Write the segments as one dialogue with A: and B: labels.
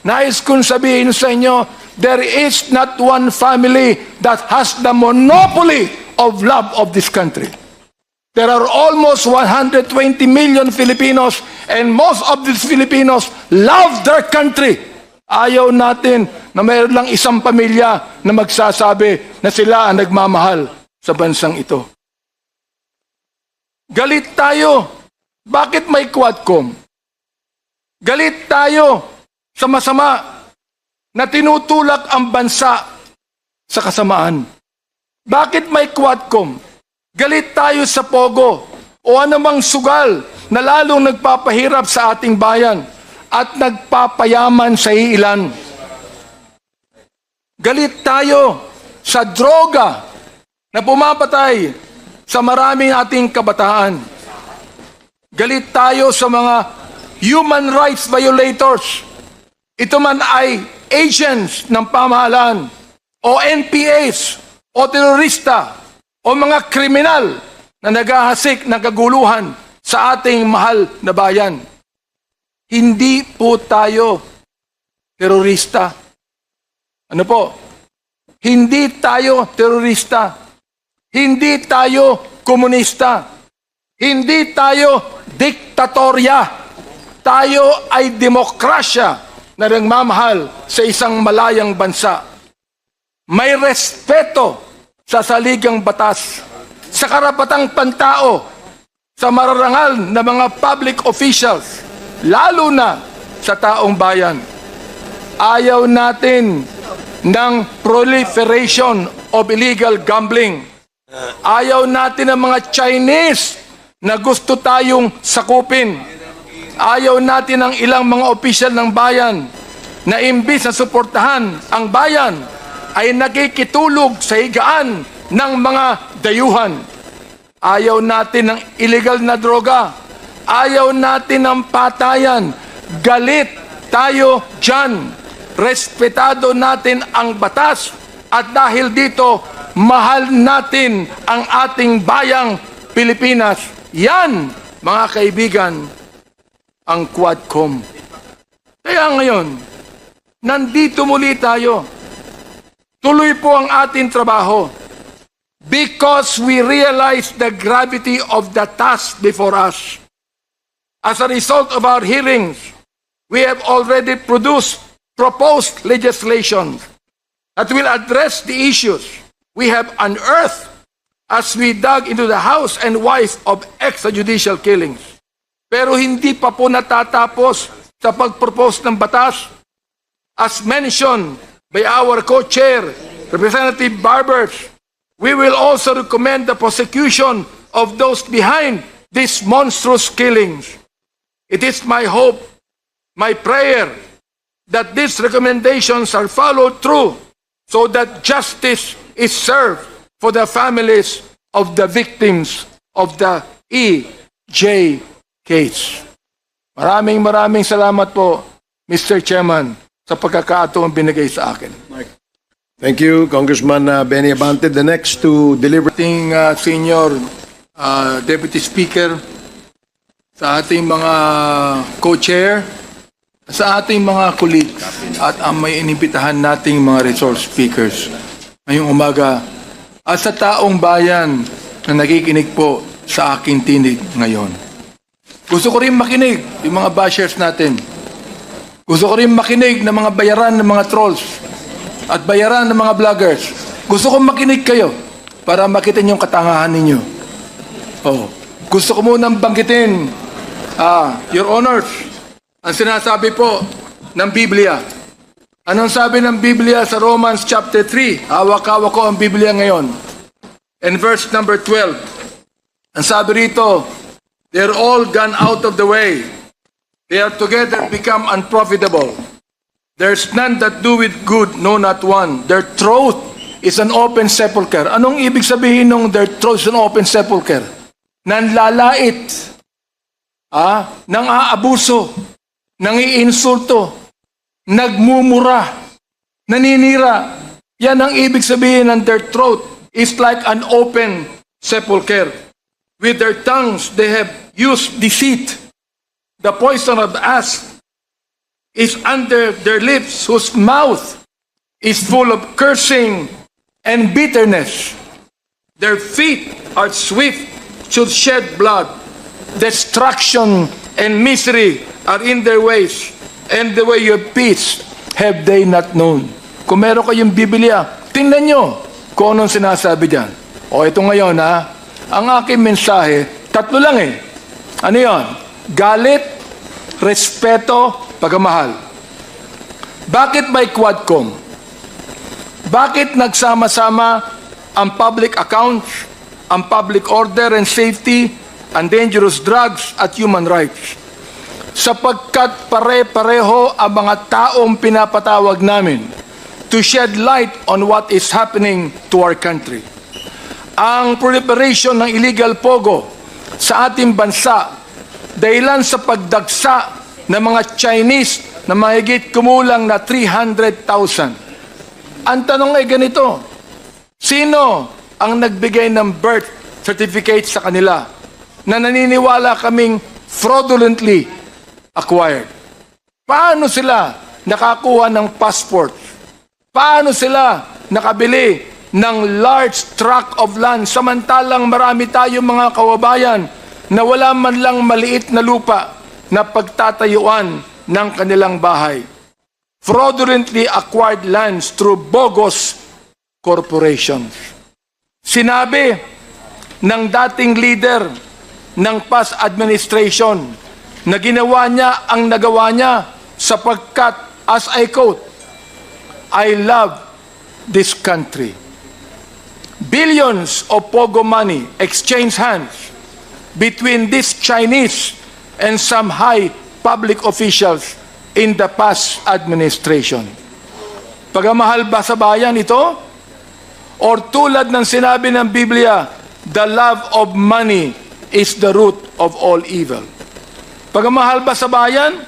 A: Nais kong sabihin sa inyo, there is not one family that has the monopoly of love of this country. There are almost 120 million Filipinos and most of these Filipinos love their country. Ayaw natin na mayroon lang isang pamilya na magsasabi na sila ang nagmamahal sa bansang ito. Galit tayo. Bakit may Quadcom? Galit tayo sa masama na tinutulak ang bansa sa kasamaan. Bakit may Quadcom? Galit tayo sa Pogo o anumang sugal na lalong nagpapahirap sa ating bayan at nagpapayaman sa ilan. Galit tayo sa droga na pumapatay sa maraming ating kabataan. Galit tayo sa mga human rights violators. Ito man ay agents ng pamahalaan o NPAs o terorista o mga kriminal na naghahasik ng kaguluhan sa ating mahal na bayan. Hindi po tayo terorista. Ano po? Hindi tayo terorista. Hindi tayo komunista. Hindi tayo diktatorya. Tayo ay demokrasya na nagmamahal sa isang malayang bansa. May respeto sa saligang batas, sa karapatang pantao, sa mararangal na mga public officials, lalo na sa taong bayan. Ayaw natin ng proliferation of illegal gambling. Ayaw natin ng mga Chinese na gusto tayong sakupin. Ayaw natin ng ilang mga opisyal ng bayan na imbis na suportahan ang bayan ay nakikitulog sa higaan ng mga dayuhan. Ayaw natin ng illegal na droga. Ayaw natin ng patayan. Galit tayo dyan. Respetado natin ang batas. At dahil dito, mahal natin ang ating bayang Pilipinas. Yan, mga kaibigan, ang Quadcom. Kaya ngayon, nandito muli tayo. Tuloy po ang ating trabaho because we realize the gravity of the task before us. As a result of our hearings, we have already produced proposed legislation that will address the issues we have unearthed as we dug into the house and wife of extrajudicial killings. Pero hindi pa po natatapos sa pagpropose ng batas as mentioned by our co-chair, Representative Barbers, we will also recommend the prosecution of those behind these monstrous killings. It is my hope, my prayer, that these recommendations are followed through so that justice is served for the families of the victims of the EJ case. Maraming maraming salamat po, Mr. Chairman, sa pagkakataong binigay sa akin.
B: Thank you, Congressman uh, Benny Abante. The next to deliver
A: ating uh, senior uh, deputy speaker, sa ating mga co-chair, sa ating mga colleagues at ang may inibitahan nating mga resource speakers ngayong umaga at sa taong bayan na nakikinig po sa aking tinig ngayon. Gusto ko rin makinig yung mga bashers natin. Gusto ko rin makinig ng mga bayaran ng mga trolls at bayaran ng mga vloggers. Gusto ko makinig kayo para makita niyo yung katangahan ninyo. Oh, gusto ko munang banggitin, ah, Your Honors, ang sinasabi po ng Biblia. Anong sabi ng Biblia sa Romans chapter 3? Hawak-hawak ko ang Biblia ngayon. And verse number 12. Ang sabi rito, they're all gone out of the way. They are together become unprofitable. There's none that do it good, no not one. Their throat is an open sepulcher. Anong ibig sabihin ng their throat is an open sepulcher? Nanlalait, ah, nang aabuso, nang iinsulto, nagmumura, naninira. Yan ang ibig sabihin ng their throat is like an open sepulcher. With their tongues they have used deceit. The poison of the asp is under their lips, whose mouth is full of cursing and bitterness. Their feet are swift to shed blood. Destruction and misery are in their ways, and the way of peace have they not known. Kung meron kayong Biblia, tingnan nyo kung anong sinasabi dyan. O ito ngayon ha, ang aking mensahe, tatlo lang eh. Ano yon? Galit, respeto, pagmamahal. Bakit may Quadcom? Bakit nagsama-sama ang public accounts, ang public order and safety, ang dangerous drugs at human rights? Sapagkat pare-pareho ang mga taong pinapatawag namin to shed light on what is happening to our country. Ang proliferation ng illegal pogo sa ating bansa dahilan sa pagdagsa ng mga Chinese na mahigit kumulang na 300,000. Ang tanong ay ganito, sino ang nagbigay ng birth certificate sa kanila na naniniwala kaming fraudulently acquired? Paano sila nakakuha ng passport? Paano sila nakabili ng large tract of land samantalang marami tayong mga kawabayan na wala man lang maliit na lupa na pagtatayuan ng kanilang bahay? fraudulently acquired lands through bogus corporations. Sinabi ng dating leader ng past administration na ginawa niya ang nagawa niya sapagkat, as I quote, I love this country. Billions of Pogo money exchange hands between this Chinese and some high public officials in the past administration. Pagamahal ba sa bayan ito? Or tulad ng sinabi ng Biblia, the love of money is the root of all evil. Pagamahal ba sa bayan?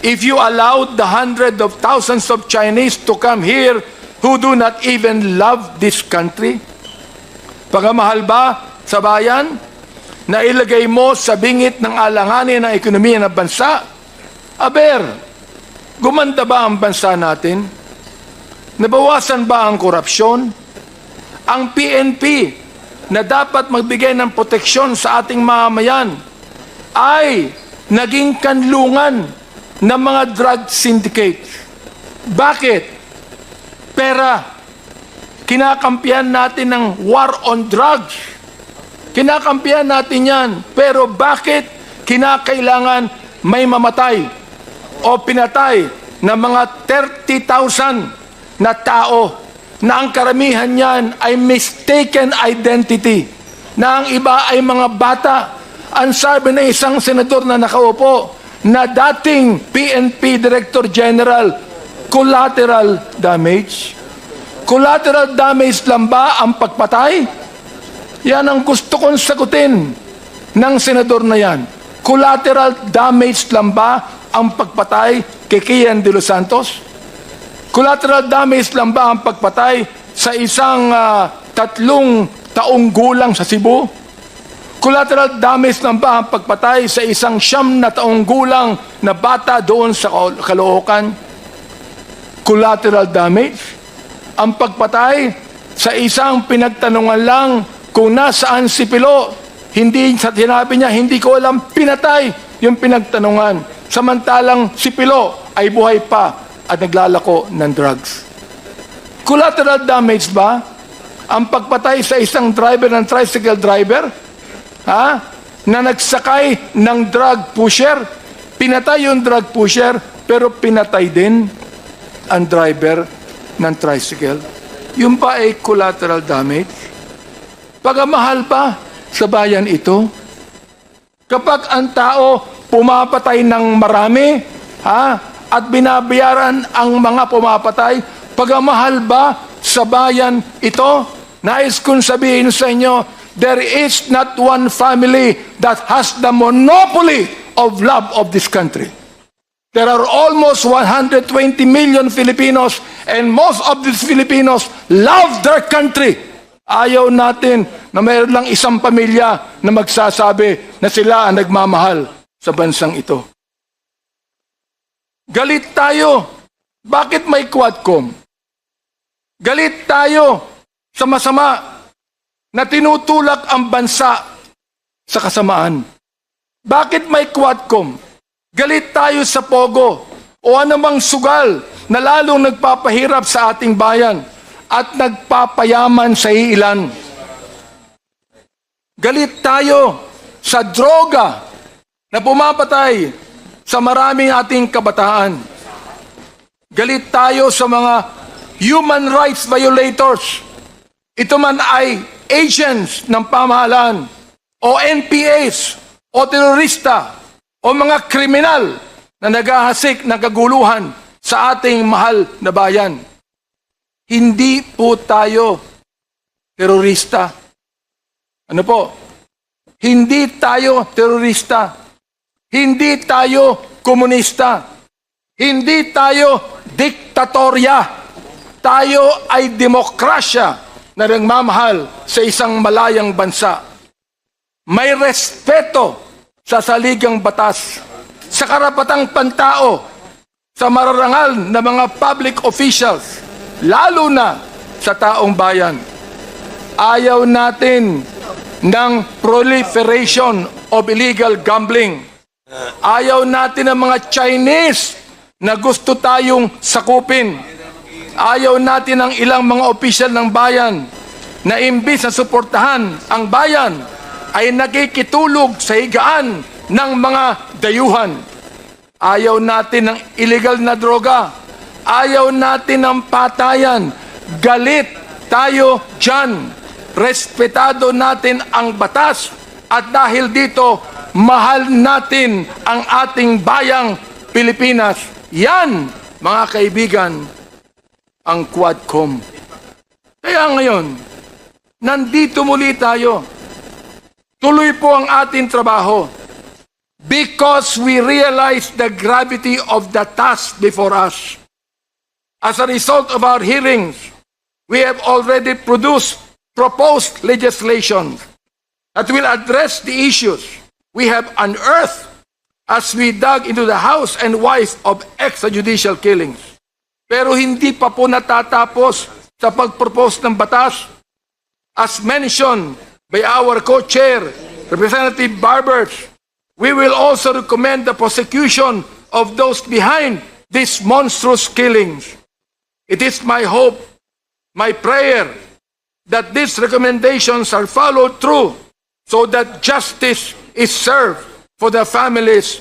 A: If you allowed the hundreds of thousands of Chinese to come here who do not even love this country? Pagamahal ba sa bayan? Na ilagay mo sa bingit ng alanganin ng ekonomiya ng bansa? Aber, gumanda ba ang bansa natin? Nabawasan ba ang korupsyon? Ang PNP na dapat magbigay ng proteksyon sa ating mamamayan ay naging kanlungan ng mga drug syndicates. Bakit? Pera. Kinakampihan natin ng war on drugs. Kinakampihan natin yan. Pero bakit kinakailangan may mamatay o pinatay na mga 30,000 na tao na ang karamihan niyan ay mistaken identity na ang iba ay mga bata. Ang sabi ng isang senador na nakaupo na dating PNP Director General, collateral damage. Collateral damage lang ba ang pagpatay? Yan ang gusto kong sagutin ng senador na yan. Collateral damage lang ba ang pagpatay kay Kian de los Santos? Collateral damage lang ba ang pagpatay sa isang ah, tatlong taong gulang sa Cebu? Collateral damage lang ba ang pagpatay sa isang siyam na taong gulang na bata doon sa Caloocan? Collateral damage? Ang pagpatay sa isang pinagtanungan lang kung nasaan si Pilo, hindi sa sinabi niya, hindi ko alam, pinatay yung pinagtanungan. Samantalang si Pilo ay buhay pa at naglalako ng drugs. Collateral damage ba? Ang pagpatay sa isang driver ng tricycle driver? Ha? Na nagsakay ng drug pusher? Pinatay yung drug pusher, pero pinatay din ang driver ng tricycle. Yung pa ay collateral damage. Pagamahal pa sa bayan ito? Kapag ang tao pumapatay ng marami, ha? At binabayaran ang mga pumapatay, pagamahal ba sa bayan ito? Nais kong sabihin sa inyo, there is not one family that has the monopoly of love of this country. There are almost 120 million Filipinos and most of these Filipinos love their country. Ayaw natin na mayroon lang isang pamilya na magsasabi na sila ang nagmamahal sa bansang ito. Galit tayo. Bakit may Quadcom? Galit tayo sa masama na tinutulak ang bansa sa kasamaan. Bakit may Quadcom? Galit tayo sa Pogo o anumang sugal na lalong nagpapahirap sa ating bayan at nagpapayaman sa iilan. Galit tayo sa droga na pumapatay sa maraming ating kabataan. Galit tayo sa mga human rights violators. Ito man ay agents ng pamahalaan o NPAs o terorista o mga kriminal na naghahasik ng kaguluhan sa ating mahal na bayan. Hindi po tayo terorista. Ano po? Hindi tayo terorista. Hindi tayo komunista. Hindi tayo diktatorya. Tayo ay demokrasya na nagmamahal sa isang malayang bansa. May respeto sa saligang batas, sa karapatang pantao, sa mararangal na mga public officials, lalo na sa taong bayan. Ayaw natin ng proliferation of illegal gambling. Ayaw natin ng mga Chinese na gusto tayong sakupin. Ayaw natin ng ilang mga opisyal ng bayan na imbis na suportahan ang bayan ay nakikitulog sa higaan ng mga dayuhan. Ayaw natin ng illegal na droga. Ayaw natin ng patayan. Galit tayo dyan. Respetado natin ang batas. At dahil dito, mahal natin ang ating bayang Pilipinas. Yan, mga kaibigan, ang Quadcom. Kaya ngayon, nandito muli tayo. Tuloy po ang ating trabaho because we realize the gravity of the task before us. As a result of our hearings, we have already produced proposed legislation that will address the issues we have unearthed as we dug into the house and wife of extrajudicial killings. Pero hindi pa po natatapos sa pagpropose ng batas as mentioned by our co-chair, Representative Barbers, we will also recommend the prosecution of those behind these monstrous killings. It is my hope, my prayer, that these recommendations are followed through so that justice is served for the families